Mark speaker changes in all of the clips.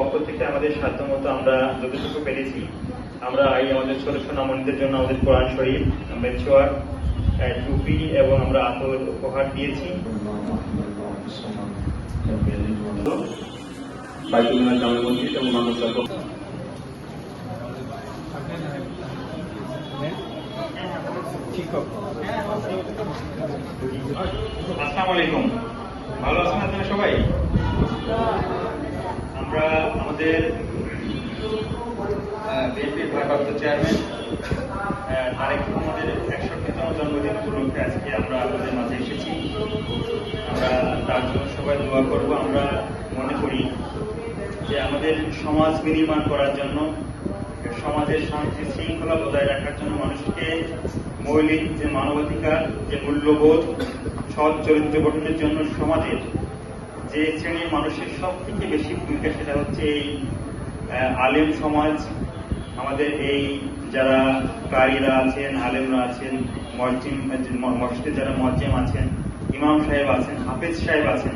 Speaker 1: পক্ষ থেকে আমাদের সাধ্যমতো আমরা যতটুকু পেরেছি, আমরা এই আমাদের ছোট ছোট সোনামণিদের জন্য আমাদের কোরআন শরীফ মেচুয়ার টুপি এবং আমরা আতর উপহার দিয়েছি। আসসালামু আলাইকুম। ভালো আছেন আপনারা সবাই? আমাদের বিএনপির ভারপ্রাপ্ত চেয়ারম্যান তারেক রহমানের একষট্টিতম জন্মদিন উপলক্ষে আজকে আমরা আপনাদের মাঝে এসেছি। আমরা তার জন্য সবাই দোয়া করব। আমরা মনে করি যে আমাদের সমাজ বিনির্মাণ করার জন্য, সমাজের শান্তি শৃঙ্খলা বজায় রাখার জন্য মানুষকে মৌলিক যে মানবাধিকার, যে মূল্যবোধ, সৎ চরিত্র গঠনের জন্য সমাজের যে শ্রেণির মানুষের সব থেকে বেশি ভূমিকা সেটা হচ্ছে এই আলেম সমাজ। আমাদের এই যারা কারীরা আছেন, আলেমরা আছেন, মসজিদ মসজিদে যারা মজ্জেম আছেন, ইমাম সাহেব আছেন, হাফেজ সাহেব আছেন,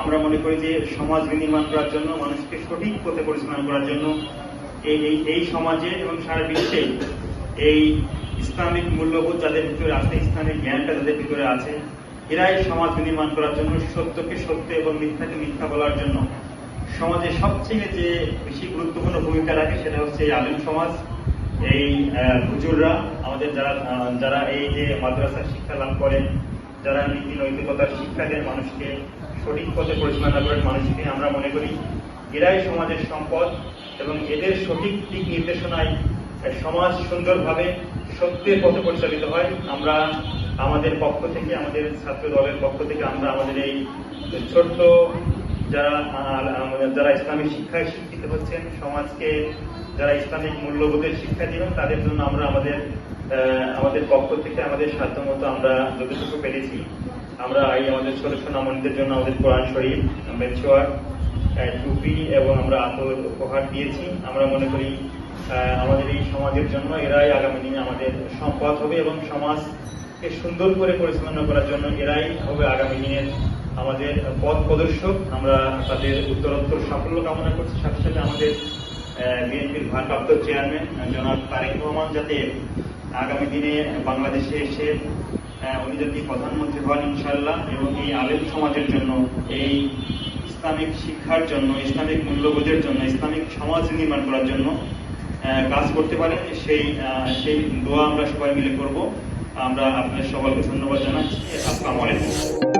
Speaker 1: আমরা মনে করি যে সমাজ বিনির্মাণ করার জন্য, মানুষকে সঠিক পথে পরিচালনা করার জন্য এই এই এই সমাজে এবং সারা বিশ্বে এই ইসলামিক মূল্যবোধ যাদের ভিতরে আছে, ইসলামিক জ্ঞানটা যাদের ভিতরে আছে এরাই সমাজ নির্মাণ করার জন্য সত্যকে সত্য এবং মিথ্যাকে মিথ্যা বলার জন্য। সমাজে সবচেয়ে যে বেশি গুরুত্বপূর্ণ ভূমিকা রাখে সেটা হচ্ছে এই আলিম সমাজ, এই হুজুররা, আমাদের যারা যারা এই যে মাদ্রাসার শিক্ষা লাভ করেন, যারা নীতি নৈতিকতার শিক্ষা দেন মানুষকে সঠিক পথে পরিচালনা করেন, মানুষকে আমরা মনে করি, এরাই সমাজের সম্পদ এবং এদের সঠিক দিক নির্দেশনায় সমাজ সুন্দরভাবে সত্যের পথে পরিচালিত হয়। আমরা আমাদের পক্ষ থেকে, আমাদের ছাত্র দলের পক্ষ থেকে আমরা আমাদের এই ছোট্ট যারা যারা ইসলামিক শিক্ষায় শিক্ষিত হচ্ছেন, সমাজকে যারা ইসলামিক মূল্যবোধের শিক্ষা দিবেন, তাদের জন্য আমরা আমাদের আমাদের পক্ষ থেকে, আমাদের সাধ্যমতো আমরা যতটুকু পেরেছি, আমরা এই আমাদের ছোট সোনামণিদের জন্য আমাদের কোরআন শরীফ মেচুয়ার টুপি এবং আমরা আতর উপহার দিয়েছি। আমরা মনে করি আমাদের এই সমাজের জন্য এরাই আগামী দিনে আমাদের সম্পদ হবে এবং সমাজকে সুন্দর করে পরিচালনা করার জন্য এরাই হবে আগামী দিনের আমাদের পথ প্রদর্শক। আমরা তাদের উত্তরোত্তর সাফল্য কামনা করছি। সাথে সাথে আমাদের বিএনপির ভারপ্রাপ্ত চেয়ারম্যান জনাব তারেক রহমান, যাতে আগামী দিনে বাংলাদেশে এসে উনি যদি প্রধানমন্ত্রী হন ইনশাল্লাহ এবং এই আলেম সমাজের জন্য, এই ইসলামিক শিক্ষার জন্য, ইসলামিক মূল্যবোধের জন্য, ইসলামিক সমাজ নির্মাণ করার জন্য কাজ করতে পারেন। সেই সেই দোয়া আমরা সবাই মিলে করব। আমরা আপনাদের সকলকে ধন্যবাদ জানাচ্ছি। আসসালামু আলাইকুম।